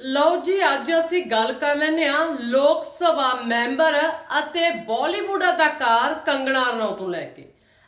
ਲਓ ਜੀ, ਅੱਜ ਅਸੀਂ ਗੱਲ ਕਰ ਲੈਂਦੇ ਹਾਂ ਲੋਕ ਸਭਾ ਮੈਂਬਰ ਅਤੇ ਬਾਲੀਵੁੱਡ ਅਦਾਕਾਰ ਕੰਗਣਾ ਰਣੌਤ ਨੂੰ ਲੈ ਕੇ।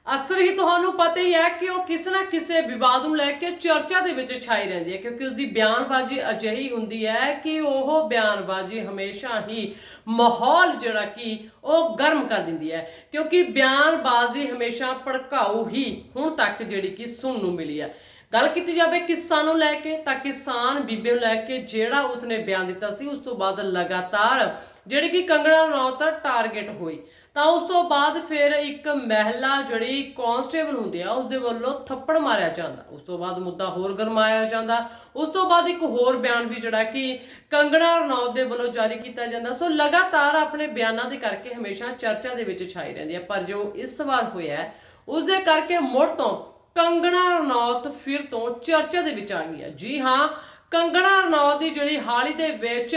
ਅਕਸਰ ਹੀ ਤੁਹਾਨੂੰ ਪਤਾ ਹੀ ਹੈ ਕਿ ਉਹ ਕਿਸੇ ਨਾ ਕਿਸੇ ਵਿਵਾਦ ਨੂੰ ਲੈ ਕੇ ਚਰਚਾ ਦੇ ਵਿੱਚ ਛਾਈ ਰਹਿੰਦੀ ਹੈ, ਕਿਉਂਕਿ ਉਸ ਦੀ ਬਿਆਨਬਾਜ਼ੀ ਅਜਿਹੀ ਹੁੰਦੀ ਹੈ ਕਿ ਉਹ ਬਿਆਨਬਾਜ਼ੀ ਹਮੇਸ਼ਾ ਹੀ ਮਾਹੌਲ ਜਿਹੜਾ ਕਿ ਉਹ ਗਰਮ ਕਰ ਦਿੰਦੀ ਹੈ, ਕਿਉਂਕਿ ਬਿਆਨਬਾਜ਼ੀ ਹਮੇਸ਼ਾ ਭੜਕਾਊ ਹੀ ਹੁਣ ਤੱਕ ਜਿਹੜੀ ਕਿ ਸੁਣਨ ਨੂੰ ਮਿਲੀ ਹੈ। ਗੱਲ ਕੀਤੀ ਜਾਵੇ ਕਿਸਾਨ ਨੂੰ ਲੈ ਕੇ ਤਾਂ ਕਿਸਾਨ ਬੀਬੇ ਨੂੰ ਲੈ ਕੇ ਜਿਹੜਾ ਉਸਨੇ ਬਿਆਨ ਦਿੱਤਾ ਸੀ ਉਸ ਤੋਂ ਬਾਅਦ ਲਗਾਤਾਰ ਜਿਹੜੀ ਕਿ ਕੰਗਣਾ ਰਣੌਤ ਟਾਰਗੇਟ ਹੋਈ। ਤਾਂ ਉਸ ਤੋਂ ਬਾਅਦ ਫਿਰ ਇੱਕ ਮਹਿਲਾ ਜਿਹੜੀ ਕਾਂਸਟੇਬਲ ਹੁੰਦੀ ਆ ਉਸ ਦੇ ਵੱਲੋਂ ਥੱਪੜ ਮਾਰਿਆ ਜਾਂਦਾ। ਉਸ ਤੋਂ ਬਾਅਦ ਮੁੱਦਾ ਹੋਰ ਗਰਮਾਇਆ ਜਾਂਦਾ। ਉਸ ਤੋਂ ਬਾਅਦ ਇੱਕ ਹੋਰ ਬਿਆਨ ਵੀ ਜਿਹੜਾ ਕਿ ਕੰਗਣਾ ਰਣੌਤ ਦੇ ਵੱਲੋਂ ਜਾਰੀ ਕੀਤਾ ਜਾਂਦਾ। ਸੋ ਲਗਾਤਾਰ ਆਪਣੇ ਬਿਆਨਾਂ ਦੇ ਕਰਕੇ ਹਮੇਸ਼ਾ ਚਰਚਾ ਦੇ ਵਿੱਚ ਛਾਈ ਰਹਿੰਦੀ ਹੈ ਪਰ ਜੋ ਇਸ ਵਾਰ ਹੋਇਆ ਹੈ, ਉਸ ਦੇ ਕਰਕੇ ਮੁੜ ਤੋਂ ਕੰਗਣਾ ਰਣੌਤ ਫਿਰ ਤੋਂ ਚਰਚਾ ਦੇ ਵਿੱਚ ਆ ਗਈ ਹੈ। ਜੀ ਹਾਂ, ਕੰਗਣਾ ਰਣੌਤ ਦੀ ਜਿਹੜੀ ਹਾਲ ਹੀ ਦੇ ਵਿੱਚ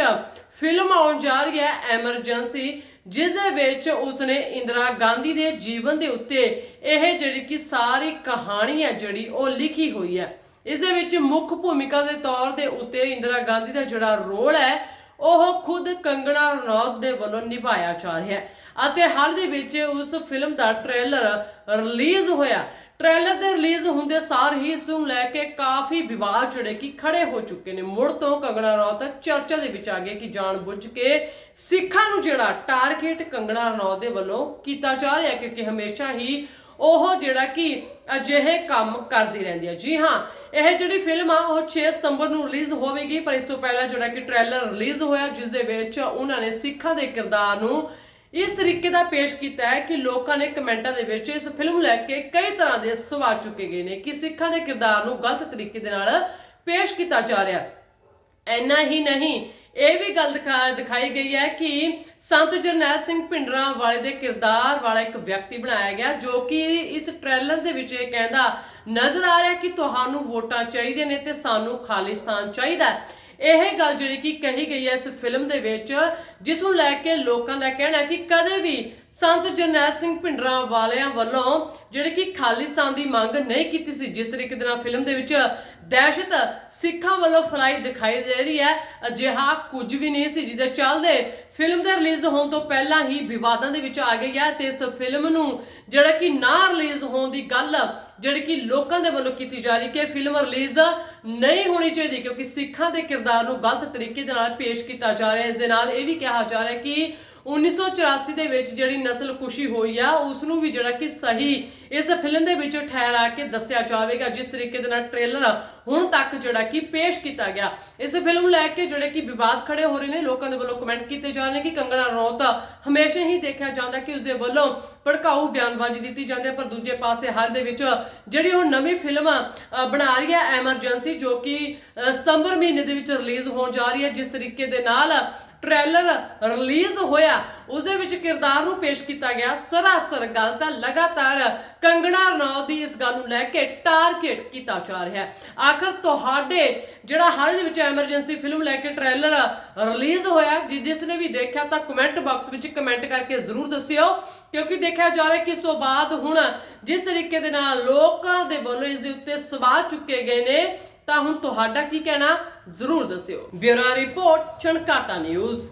ਫਿਲਮ ਆਉਣ ਜਾ ਰਹੀ ਹੈ ਐਮਰਜੈਂਸੀ, ਜਿਸ ਦੇ ਵਿੱਚ ਉਸਨੇ ਇੰਦਰਾ ਗਾਂਧੀ ਦੇ ਜੀਵਨ ਦੇ ਉੱਤੇ ਇਹ ਜਿਹੜੀ ਕਿ ਸਾਰੀ ਕਹਾਣੀ ਹੈ ਜਿਹੜੀ ਉਹ ਲਿਖੀ ਹੋਈ ਹੈ। ਇਸ ਦੇ ਵਿੱਚ ਮੁੱਖ ਭੂਮਿਕਾ ਦੇ ਤੌਰ ਦੇ ਉੱਤੇ ਇੰਦਰਾ ਗਾਂਧੀ ਦਾ ਜਿਹੜਾ ਰੋਲ ਹੈ, ਉਹ ਖੁਦ ਕੰਗਣਾ ਰਣੌਤ ਦੇ ਵੱਲੋਂ ਨਿਭਾਇਆ ਜਾ ਰਿਹਾ ਹੈ। ਅਤੇ ਹਾਲ ਦੇ ਵਿੱਚ ਉਸ ਫਿਲਮ ਦਾ ਟ੍ਰੇਲਰ ਰਿਲੀਜ਼ ਹੋਇਆ। ਟ੍ਰੇਲਰ ਦੇ ਰਿਲੀਜ਼ ਹੁੰਦੇ ਸਾਰ ਹੀ ਇਸ ਨੂੰ ਲੈ ਕੇ ਕਾਫੀ ਵਿਵਾਦ ਜਿਹੜੇ ਕਿ ਖੜੇ ਹੋ ਚੁੱਕੇ ਨੇ। ਮੁੜ ਤੋਂ ਕੰਗਣਾ ਰਣੌਤ ਚਰਚਾ ਦੇ ਵਿੱਚ ਆ ਗਏ ਕਿ ਜਾਣ ਬੁੱਝ ਕੇ ਸਿੱਖਾਂ ਨੂੰ ਜਿਹੜਾ ਟਾਰਗੇਟ ਕੰਗਣਾ ਰਣੌਤ ਦੇ ਵੱਲੋਂ ਕੀਤਾ ਜਾ ਰਿਹਾ ਕਿਉਂਕਿ ਹਮੇਸ਼ਾ ਹੀ ਉਹ ਜਿਹੜਾ ਕਿ ਅਜਿਹੇ ਕੰਮ ਕਰਦੀ ਰਹਿੰਦੀ ਹੈ। ਜੀ ਹਾਂ, ਇਹ ਜਿਹੜੀ ਫਿਲਮ ਆ, ਉਹ 6 ਸਤੰਬਰ ਨੂੰ ਰਿਲੀਜ਼ ਹੋਵੇਗੀ, ਪਰ ਇਸ ਤੋਂ ਪਹਿਲਾਂ ਜਿਹੜਾ ਕਿ ਟ੍ਰੇਲਰ ਰਿਲੀਜ਼ ਹੋਇਆ, ਜਿਸ ਦੇ ਵਿੱਚ ਉਹਨਾਂ ਨੇ ਸਿੱਖਾਂ ਦੇ ਕਿਰਦਾਰ ਨੂੰ ਇਸ ਤਰੀਕੇ ਦਾ ਪੇਸ਼ ਕੀਤਾ ਹੈ ਕਿ ਲੋਕਾਂ ਨੇ ਕਮੈਂਟਾਂ ਦੇ ਵਿੱਚ ਇਸ ਫਿਲਮ ਲੈ ਕੇ ਕਈ ਤਰ੍ਹਾਂ ਦੇ ਸਵਾਲ ਚੁੱਕੇ ਗਏ ਨੇ ਕਿ ਸਿੱਖਾਂ ਦੇ ਕਿਰਦਾਰ ਨੂੰ ਗਲਤ ਤਰੀਕੇ ਦੇ ਨਾਲ ਪੇਸ਼ ਕੀਤਾ ਜਾ ਰਿਹਾ ਹੈ ਇੰਨਾ ਹੀ ਨਹੀਂ, ਇਹ ਵੀ ਗੱਲ ਦਿਖਾ ਦਿਖਾਈ ਗਈ ਹੈ ਕਿ ਸੰਤ ਜਰਨੈਲ ਸਿੰਘ ਭਿੰਡਰਾਂ ਵਾਲੇ ਦੇ ਕਿਰਦਾਰ ਵਾਲਾ ਇੱਕ ਵਿਅਕਤੀ ਬਣਾਇਆ ਗਿਆ ਜੋ ਕਿ ਇਸ ਟ੍ਰੇਲਰ ਦੇ ਵਿੱਚ ਇਹ ਕਹਿੰਦਾ, ਨਜ਼ਰ ਆ ਰਿਹਾ ਕਿ ਤੁਹਾਨੂੰ ਵੋਟਾਂ ਚਾਹੀਦੀਆਂ ਨੇ ਤੇ ਸਾਨੂੰ ਖਾਲਿਸਤਾਨ ਚਾਹੀਦਾ ਹੈ। ਇਹ ਗੱਲ ਜਿਹੜੀ ਕਿ ਕਹੀ ਗਈ ਹੈ ਇਸ ਫਿਲਮ ਦੇ ਵਿੱਚ ਜਿਸ ਨੂੰ ਲੈ ਕੇ ਲੋਕਾਂ ਦਾ ਕਹਿਣਾ ਕਿ ਕਦੇ ਵੀ ਸੰਤ ਜਰਨੈਲ ਸਿੰਘ ਭਿੰਡਰਾਂ ਵਾਲਿਆਂ ਵੱਲੋਂ ਜਿਹੜੇ ਕਿ ਖਾਲਿਸਤਾਨ ਦੀ ਮੰਗ ਨਹੀਂ ਕੀਤੀ ਸੀ, ਜਿਸ ਤਰੀਕੇ ਦੇ ਨਾਲ ਫਿਲਮ ਦੇ ਵਿੱਚ ਦਹਿਸ਼ਤ ਸਿੱਖਾਂ ਵੱਲੋਂ ਫਲਾਈ ਦਿਖਾਈ ਦੇ ਰਹੀ ਹੈ, ਅਜਿਹਾ ਕੁਝ ਵੀ ਨਹੀਂ ਸੀ, ਜਿਹਦੇ ਚੱਲਦੇ ਫਿਲਮ ਦੇ ਰਿਲੀਜ਼ ਹੋਣ ਤੋਂ ਪਹਿਲਾਂ ਹੀ ਵਿਵਾਦਾਂ ਦੇ ਵਿੱਚ ਆ ਗਈ ਹੈ ਤੇ ਇਸ ਫਿਲਮ ਨੂੰ ਜਿਹੜਾ ਕਿ ਨਾ ਰਿਲੀਜ਼ ਹੋਣ ਦੀ ਗੱਲ ਜਿਹੜੀ ਕਿ ਲੋਕਾਂ ਦੇ ਵੱਲੋਂ ਕੀਤੀ ਜਾ ਰਹੀ ਕਿ ਫਿਲਮ ਰਿਲੀਜ਼ ਨਹੀਂ ਹੋਣੀ ਚਾਹੀਦੀ, ਕਿਉਂਕਿ ਸਿੱਖਾਂ ਦੇ ਕਿਰਦਾਰ ਨੂੰ ਗਲਤ ਤਰੀਕੇ ਦੇ ਨਾਲ ਪੇਸ਼ ਕੀਤਾ ਜਾ ਰਿਹਾ ਹੈ। ਇਸ ਦੇ ਨਾਲ ਇਹ ਵੀ ਕਿਹਾ ਜਾ ਰਿਹਾ ਹੈ ਕਿ 1984 ਦੇ ਵਿੱਚ ਜਿਹੜੀ ਨਸਲ ਖੁਸ਼ੀ ਹੋਈ ਆ ਉਸ ਨੂੰ ਵੀ ਜਿਹੜਾ ਕਿ ਸਹੀ ਇਸ ਫਿਲਮ ਦੇ ਵਿੱਚ ਠਹਿਰਾ ਕੇ ਦੱਸਿਆ ਜਾਵੇਗਾ, ਜਿਸ ਤਰੀਕੇ ਦੇ ਨਾਲ ਟ੍ਰੇਲਰ ਹੁਣ ਤੱਕ ਜਿਹੜਾ ਕਿ ਪੇਸ਼ ਕੀਤਾ ਗਿਆ। ਇਸ ਫਿਲਮ ਨੂੰ ਲੈ ਕੇ ਜਿਹੜੇ ਕਿ ਵਿਵਾਦ ਖੜੇ ਹੋ ਰਹੇ ਨੇ, ਲੋਕਾਂ ਦੇ ਵੱਲੋਂ ਕਮੈਂਟ ਕੀਤੇ ਜਾ ਰਹੇ ਨੇ ਕਿ ਕੰਗਣਾ ਰਣੌਤ ਹਮੇਸ਼ਾ ਹੀ ਦੇਖਿਆ ਜਾਂਦਾ ਕਿ ਉਸਦੇ ਵੱਲੋਂ ਭੜਕਾਊ ਬਿਆਨਬਾਜ਼ੀ ਦਿੱਤੀ ਜਾਂਦੀ ਹੈ, ਪਰ ਦੂਜੇ ਪਾਸੇ ਹਾਲ ਦੇ ਵਿੱਚ ਜਿਹੜੀ ਉਹ ਨਵੀਂ ਫਿਲਮ ਬਣਾ ਰਹੀ ਹੈ ਐਮਰਜੈਂਸੀ ਜੋ ਕਿ ਸਤੰਬਰ ਮਹੀਨੇ ਦੇ ਵਿੱਚ ਰਿਲੀਜ਼ ਹੋਣ ਜਾ ਰਹੀ ਹੈ, ਜਿਸ ਤਰੀਕੇ ਦੇ ਨਾਲ ਟ੍ਰੇਲਰ ਰਿਲੀਜ਼ ਹੋਇਆ। ਉਸ ਦੇ ਵਿੱਚ ਕਿਰਦਾਰ ਨੂੰ ਪੇਸ਼ ਕੀਤਾ ਗਿਆ। ਸਰਾਸਰ ਗੱਲ ਤਾਂ ਲਗਾਤਾਰ ਕੰਗਣਾ ਰਣੌਤ ਦੀ ਇਸ ਗੱਲ ਨੂੰ ਲੈ ਕੇ ਟਾਰਗੇਟ ਕੀਤਾ ਜਾ ਰਿਹਾ ਹੈ। ਆਖਰ ਤੁਹਾਡੇ ਜਿਹੜਾ ਹਾਲ ਦੇ ਵਿੱਚ ਐਮਰਜੈਂਸੀ ਫਿਲਮ ਲੈ ਕੇ ਟ੍ਰੇਲਰ ਰਿਲੀਜ਼ ਹੋਇਆ, ਜਿ- ਜਿਸ ਨੇ ਵੀ ਦੇਖਿਆ ਤਾਂ ਕਮੈਂਟ ਬਾਕਸ ਵਿੱਚ ਕਮੈਂਟ ਕਰਕੇ ਜ਼ਰੂਰ ਦੱਸਿਓ। ਕਿਉਂਕਿ ਦੇਖਿਆ ਜਾ ਰਿਹਾ ਕਿ ਇਸ ਤੋਂ ਬਾਅਦ ਹੁਣ ਜਿਸ ਤਰੀਕੇ ਦੇ ਨਾਲ ਲੋਕਾਂ ਦੇ ਵੱਲੋਂ ਇਸ ਦੇ ਉੱਤੇ ਸਵਾਲ ਚੁੱਕੇ ਗਏ ਨੇ ਤਾਂ ਹੁਣ ਤੁਹਾਡਾ ਕੀ ਕਹਿਣਾ ਜ਼ਰੂਰ ਦੱਸਿਓ। ਬਿਊਰੋ ਰਿਪੋਰਟ ਚਣਕਾਟਾ ਨਿਊਜ਼।